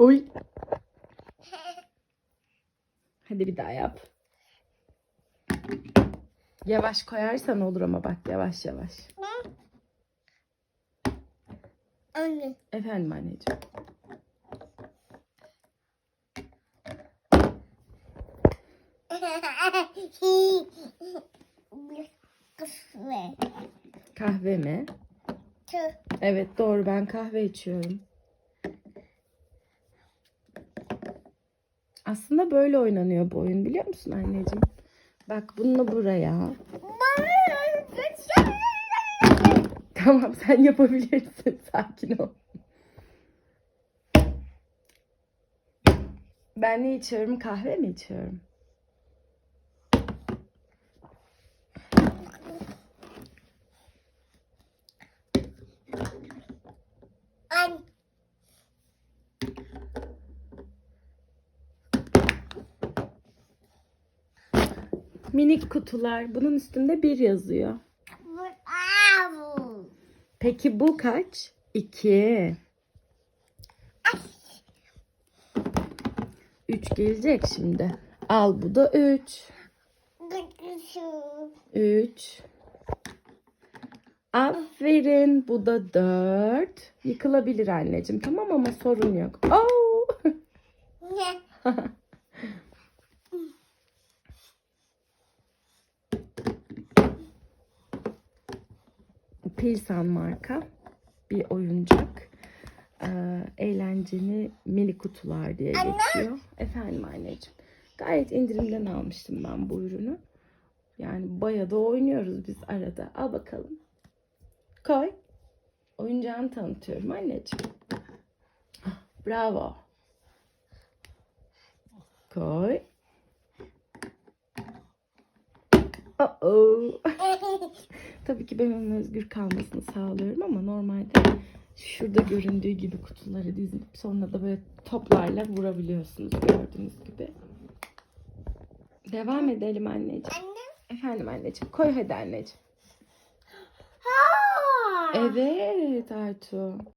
Oy. Hadi bir daha yap. Yavaş koyarsan olur ama bak yavaş yavaş. Anne. Efendim anneciğim. Kahve mi? Evet doğru ben kahve içiyorum. Aslında böyle oynanıyor bu oyun biliyor musun anneciğim? Bak bunu buraya. Tamam sen yapabilirsin. Sakin ol. Ben ne içiyorum? Kahve mi içiyorum? Anne. Minik kutular. Bunun üstünde bir yazıyor. Bravo. Peki bu kaç? İki. Üç gelecek şimdi. Al bu da üç. Üç. Aferin. Bu da dört. Yıkılabilir anneciğim. Tamam ama sorun yok. Oh! Pilsan marka bir oyuncak. Ee, eğlenceli mini kutular diye Anne. geçiyor. Efendim anneciğim. Gayet indirimden almıştım ben bu ürünü. Yani bayağı da oynuyoruz biz arada. Al bakalım. Koy. Oyuncağını tanıtıyorum anneciğim. Bravo. Koy. Tabii ki ben onun özgür kalmasını sağlıyorum ama normalde şurada göründüğü gibi kutuları dizip sonra da böyle toplarla vurabiliyorsunuz gördüğünüz gibi. Devam edelim anneciğim. Anne. Efendim anneciğim koy hadi anneciğim. Ha. Evet Aytu.